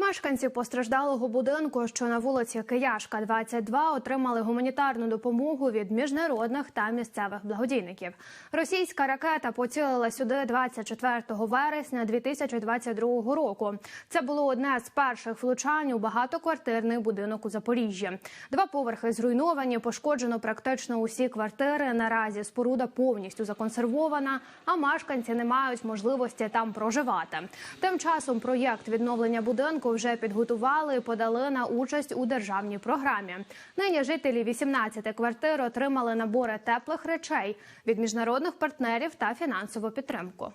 Мешканці постраждалого будинку, що на вулиці Кияшка, 22, отримали гуманітарну допомогу від міжнародних та місцевих благодійників. Російська ракета поцілила сюди 24 вересня 2022 року. Це було одне з перших влучань у багатоквартирний будинок у Запоріжжі. Два поверхи зруйновані, пошкоджено практично усі квартири. Наразі споруда повністю законсервована, а мешканці не мають можливості там проживати. Тим часом проєкт відновлення будинку вже підготували і подали на участь у державній програмі. Нині жителі 18 квартир отримали набори теплих речей від міжнародних партнерів та фінансову підтримку.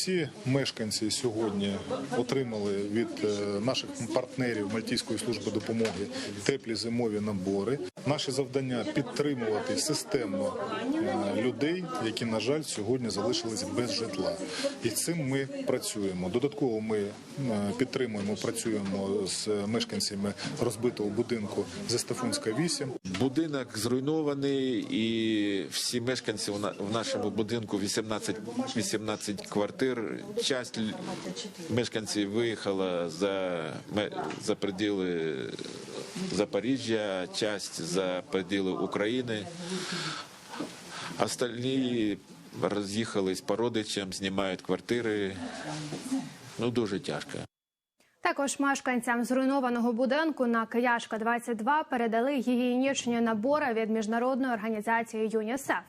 Всі мешканці сьогодні отримали від е, наших партнерів Мальтійської служби допомоги теплі зимові набори. Наше завдання підтримувати системно е, людей, які на жаль сьогодні залишились без житла. І цим ми працюємо. Додатково ми е, підтримуємо, працюємо з мешканцями розбитого будинку Зестафунська 8. Будинок зруйнований, і всі мешканці в нашому будинку 18, 18 квартир. Часть мешканців виїхала за, за приділи Запоріжжя, часть за приділи України. Остальні роз'їхались по родичам, знімають квартири. Ну, дуже тяжко. Також мешканцям зруйнованого будинку на Кияшка 22 передали гігієнічні набори від міжнародної організації ЮНІСЕФ.